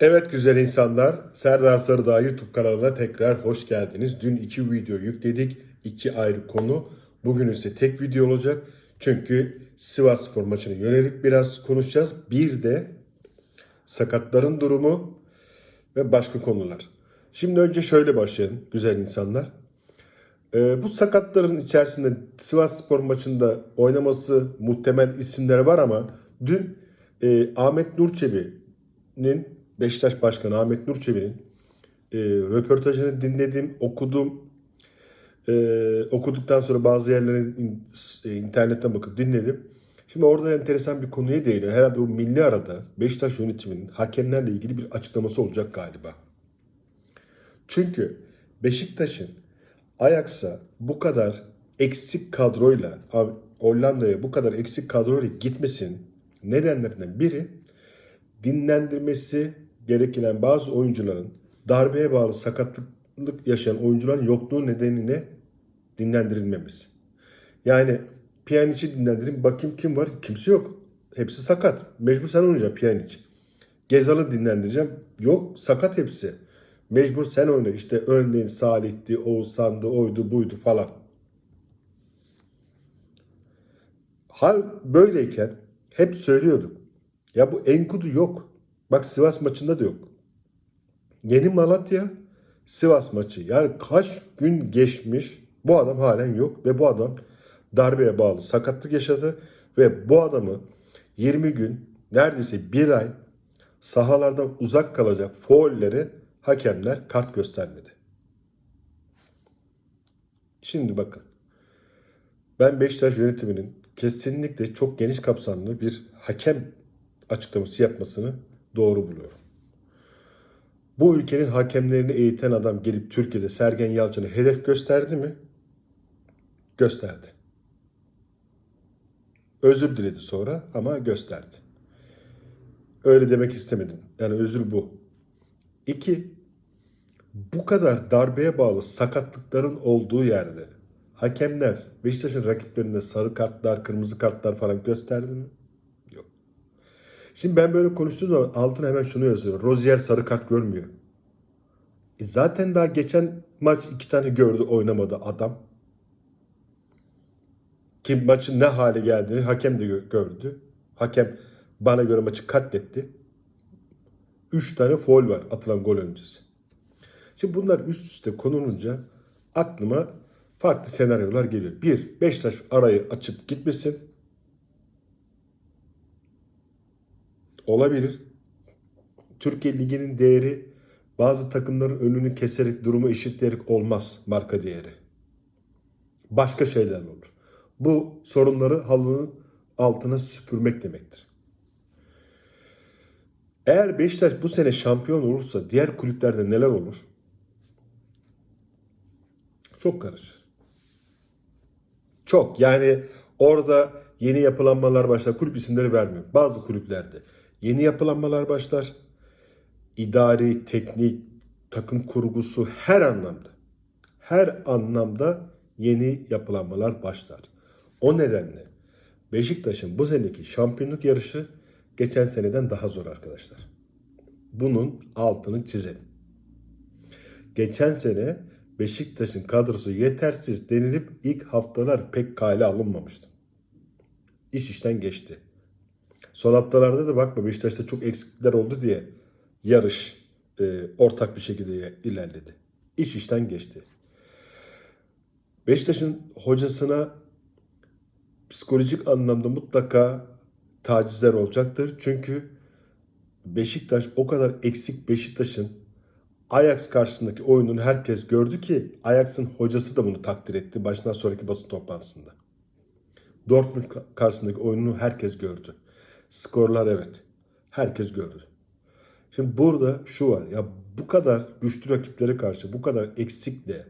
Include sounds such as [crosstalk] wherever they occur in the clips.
Evet güzel insanlar, Serdar Sarıdağ YouTube kanalına tekrar hoş geldiniz. Dün iki video yükledik, iki ayrı konu. Bugün ise tek video olacak. Çünkü Sivas Spor maçına yönelik biraz konuşacağız. Bir de sakatların durumu ve başka konular. Şimdi önce şöyle başlayalım güzel insanlar. Ee, bu sakatların içerisinde Sivas Spor maçında oynaması muhtemel isimler var ama dün e, Ahmet Nurçebi'nin Beşiktaş Başkanı Ahmet Nurçebi'nin e, röportajını dinledim, okudum. E, okuduktan sonra bazı yerlere in- e, internetten bakıp dinledim. Şimdi orada enteresan bir konuya değiniyor. Herhalde bu milli arada Beşiktaş yönetiminin hakemlerle ilgili bir açıklaması olacak galiba. Çünkü Beşiktaş'ın Ajax'a bu kadar eksik kadroyla Hollanda'ya bu kadar eksik kadroyla gitmesinin nedenlerinden biri dinlendirmesi gereken bazı oyuncuların darbeye bağlı sakatlık yaşayan oyuncuların yokluğu nedeniyle dinlendirilmemiz. Yani Pjanic'i dinlendirin bakayım kim var? Kimse yok. Hepsi sakat. Mecbur sen oynayacaksın Pjanic. Gezal'ı dinlendireceğim. Yok sakat hepsi. Mecbur sen oyna. İşte örneğin Salih'ti, Oğuzhan'dı, oydu, buydu falan. Hal böyleyken hep söylüyordum. Ya bu Enkudu yok. Bak Sivas maçında da yok. Yeni Malatya Sivas maçı. Yani kaç gün geçmiş bu adam halen yok ve bu adam darbeye bağlı sakatlık yaşadı ve bu adamı 20 gün neredeyse bir ay sahalardan uzak kalacak foulleri hakemler kart göstermedi. Şimdi bakın. Ben Beşiktaş yönetiminin kesinlikle çok geniş kapsamlı bir hakem açıklaması yapmasını doğru buluyorum. Bu ülkenin hakemlerini eğiten adam gelip Türkiye'de Sergen Yalçın'ı hedef gösterdi mi? Gösterdi. Özür diledi sonra ama gösterdi. Öyle demek istemedim. Yani özür bu. İki, bu kadar darbeye bağlı sakatlıkların olduğu yerde hakemler Beşiktaş'ın rakiplerinde sarı kartlar, kırmızı kartlar falan gösterdi mi? Şimdi ben böyle konuştuğum zaman altına hemen şunu yazıyor. Rozier sarı kart görmüyor. E zaten daha geçen maç iki tane gördü oynamadı adam. Ki maçın ne hale geldiğini hakem de gö- gördü. Hakem bana göre maçı katletti. Üç tane foul var atılan gol öncesi. Şimdi bunlar üst üste konulunca aklıma farklı senaryolar geliyor. Bir, Beşiktaş arayı açıp gitmesin. Olabilir. Türkiye Ligi'nin değeri bazı takımların önünü keserek durumu eşitleyerek olmaz marka değeri. Başka şeyler olur. Bu sorunları halının altına süpürmek demektir. Eğer Beşiktaş bu sene şampiyon olursa diğer kulüplerde neler olur? Çok karışır. Çok yani orada yeni yapılanmalar başlar. Kulüp isimleri vermiyorum. Bazı kulüplerde yeni yapılanmalar başlar. İdari, teknik, takım kurgusu her anlamda. Her anlamda yeni yapılanmalar başlar. O nedenle Beşiktaş'ın bu seneki şampiyonluk yarışı geçen seneden daha zor arkadaşlar. Bunun altını çizelim. Geçen sene Beşiktaş'ın kadrosu yetersiz denilip ilk haftalar pek kale alınmamıştı. İş işten geçti. Son haftalarda da bakma Beşiktaş'ta çok eksiklikler oldu diye yarış e, ortak bir şekilde ilerledi. İş işten geçti. Beşiktaş'ın hocasına psikolojik anlamda mutlaka tacizler olacaktır. Çünkü Beşiktaş o kadar eksik Beşiktaş'ın Ajax karşısındaki oyununu herkes gördü ki Ajax'ın hocası da bunu takdir etti başından sonraki basın toplantısında. Dortmund karşısındaki oyununu herkes gördü. Skorlar evet. Herkes gördü. Şimdi burada şu var. Ya bu kadar güçlü rakiplere karşı bu kadar eksikle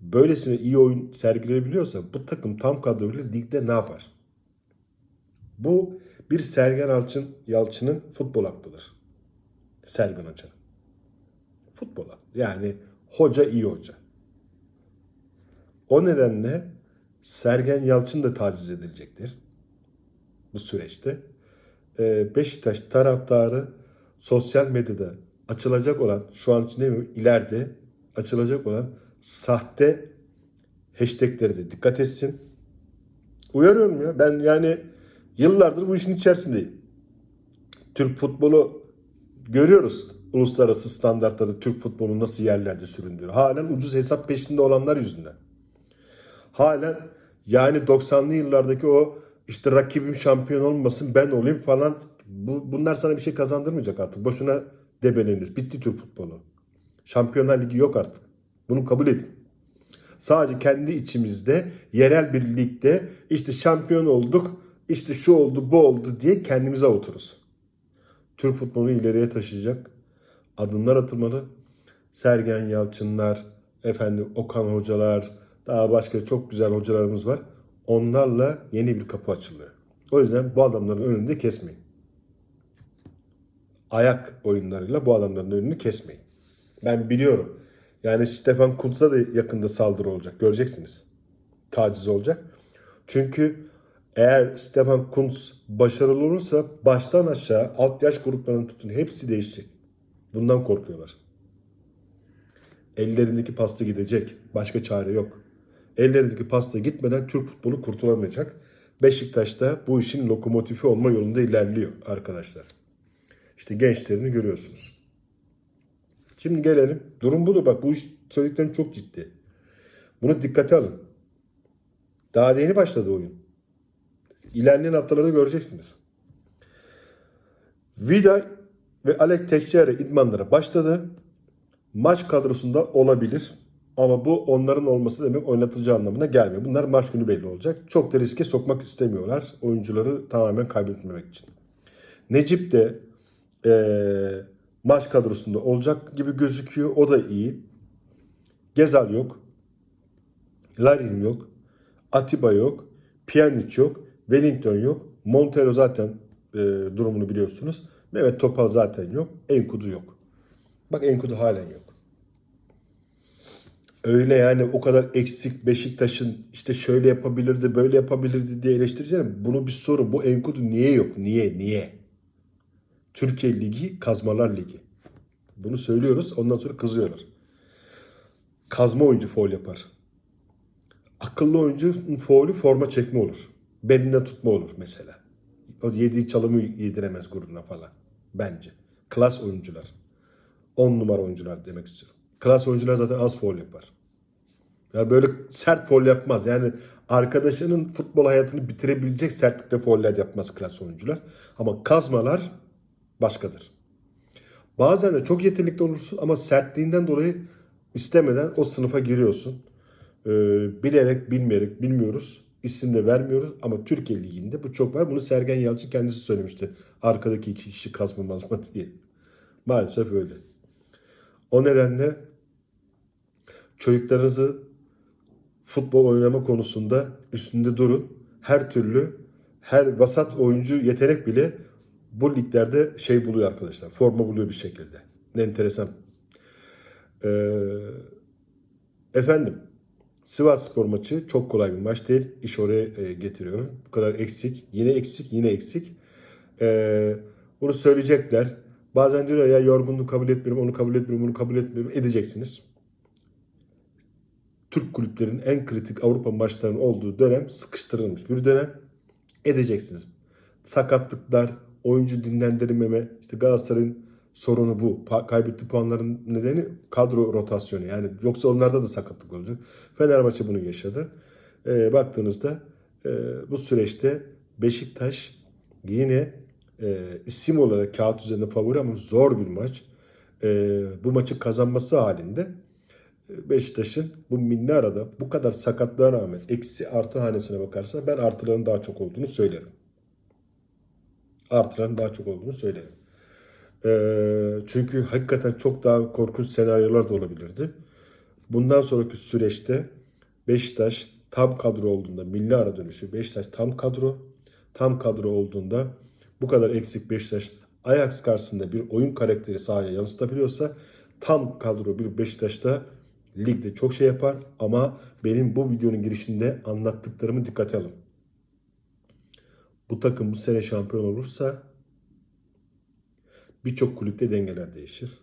böylesine iyi oyun sergileyebiliyorsa bu takım tam kadroyla ligde ne yapar? Bu bir Sergen Yalçın, Yalçın'ın futbol aklıdır. Sergen Hoca'nın. Futbol aklı. Yani hoca iyi hoca. O nedenle Sergen Yalçın da taciz edilecektir bu süreçte. Ee, Beşiktaş taraftarı sosyal medyada açılacak olan, şu an için demiyorum, ileride açılacak olan sahte hashtagleri de dikkat etsin. Uyarıyorum ya. Ben yani yıllardır bu işin içerisindeyim. Türk futbolu görüyoruz. Uluslararası standartlarda Türk futbolu nasıl yerlerde süründürüyor. Halen ucuz hesap peşinde olanlar yüzünden. Halen yani 90'lı yıllardaki o işte rakibim şampiyon olmasın ben olayım falan bu, bunlar sana bir şey kazandırmayacak artık. Boşuna debeleniyoruz. Bitti Türk futbolu. Şampiyonlar Ligi yok artık. Bunu kabul edin. Sadece kendi içimizde yerel bir ligde işte şampiyon olduk, işte şu oldu, bu oldu diye kendimize avuturuz. Türk futbolunu ileriye taşıyacak adımlar atılmalı. Sergen Yalçınlar, efendim Okan hocalar, daha başka çok güzel hocalarımız var. Onlarla yeni bir kapı açılıyor. O yüzden bu adamların önünde kesmeyin. Ayak oyunlarıyla bu adamların önünü kesmeyin. Ben biliyorum. Yani Stefan Kuntz'a da yakında saldırı olacak. Göreceksiniz. Taciz olacak. Çünkü eğer Stefan Kuntz başarılı olursa baştan aşağı alt yaş gruplarının tutun hepsi değişecek. Bundan korkuyorlar. Ellerindeki pasta gidecek. Başka çare yok. Ellerindeki pasta gitmeden Türk futbolu kurtulamayacak. Beşiktaş da bu işin lokomotifi olma yolunda ilerliyor arkadaşlar. İşte gençlerini görüyorsunuz. Şimdi gelelim. Durum budur. Bak bu iş söylediklerim çok ciddi. Bunu dikkate alın. Daha da yeni başladı oyun. İlerleyen haftalarda göreceksiniz. Vida ve Alek Tekşehir'e idmanlara başladı. Maç kadrosunda olabilir. Ama bu onların olması demek oynatıcı anlamına gelmiyor. Bunlar maç günü belli olacak. Çok da riske sokmak istemiyorlar. Oyuncuları tamamen kaybetmemek için. Necip de eee maç kadrosunda olacak gibi gözüküyor. O da iyi. Gezal yok. Larin yok. Atiba yok. Pjanic yok. Wellington yok. Montero zaten e, durumunu biliyorsunuz. Mehmet Topal zaten yok. Enkudu yok. Bak Enkudu halen yok. Öyle yani o kadar eksik Beşiktaş'ın işte şöyle yapabilirdi, böyle yapabilirdi diye eleştireceğim. Bunu bir sorun. Bu Enkudu niye yok? Niye? Niye? Türkiye Ligi Kazmalar Ligi. Bunu söylüyoruz. Ondan sonra kızıyorlar. Kazma oyuncu foul yapar. Akıllı oyuncu foulü forma çekme olur. Beline tutma olur mesela. O yediği çalımı yediremez gururuna falan. Bence. Klas oyuncular. 10 numara oyuncular demek istiyorum. Klas oyuncular zaten az foul yapar. Yani böyle sert foul yapmaz. Yani arkadaşının futbol hayatını bitirebilecek sertlikte fauller yapmaz klas oyuncular. Ama kazmalar başkadır. Bazen de çok yetenekli olursun ama sertliğinden dolayı istemeden o sınıfa giriyorsun. Ee, bilerek, bilmeyerek, bilmiyoruz. İsim de vermiyoruz ama Türkiye Ligi'nde bu çok var. Bunu Sergen Yalçın kendisi söylemişti. Arkadaki iki kişi kazma mazma [laughs] diye. Maalesef öyle. O nedenle çocuklarınızı futbol oynama konusunda üstünde durun. Her türlü her vasat oyuncu yetenek bile bu liglerde şey buluyor arkadaşlar. Forma buluyor bir şekilde. Ne enteresan. Ee, efendim Sivas Spor maçı çok kolay bir maç değil. İş oraya e, getiriyorum. Bu kadar eksik. Yine eksik. Yine eksik. Ee, bunu söyleyecekler. Bazen diyor ya yorgunluğu kabul etmiyorum, onu kabul etmiyorum, bunu kabul etmiyorum. Edeceksiniz. Türk kulüplerinin en kritik Avrupa maçlarının olduğu dönem sıkıştırılmış bir dönem. Edeceksiniz. Sakatlıklar, oyuncu dinlendirmeme, işte Galatasaray'ın sorunu bu. Pa- kaybettiği puanların nedeni kadro rotasyonu. Yani yoksa onlarda da sakatlık olacak. Fenerbahçe bunu yaşadı. Ee, baktığınızda e, bu süreçte Beşiktaş yine e, isim olarak kağıt üzerinde favori ama zor bir maç. E, bu maçı kazanması halinde Beşiktaş'ın bu milli arada bu kadar sakatlığa rağmen eksi artı hanesine bakarsa ben artıların daha çok olduğunu söylerim. Artıların daha çok olduğunu söylerim. Ee, çünkü hakikaten çok daha korkunç senaryolar da olabilirdi. Bundan sonraki süreçte Beşiktaş tam kadro olduğunda milli ara dönüşü Beşiktaş tam kadro tam kadro olduğunda bu kadar eksik Beşiktaş Ajax karşısında bir oyun karakteri sahaya yansıtabiliyorsa tam kadro bir Beşiktaş'ta ligde çok şey yapar ama benim bu videonun girişinde anlattıklarımı dikkate alın. Bu takım bu sene şampiyon olursa birçok kulüpte dengeler değişir.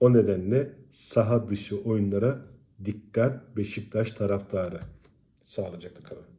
O nedenle saha dışı oyunlara dikkat Beşiktaş taraftarı. Sağlıcakla kalın.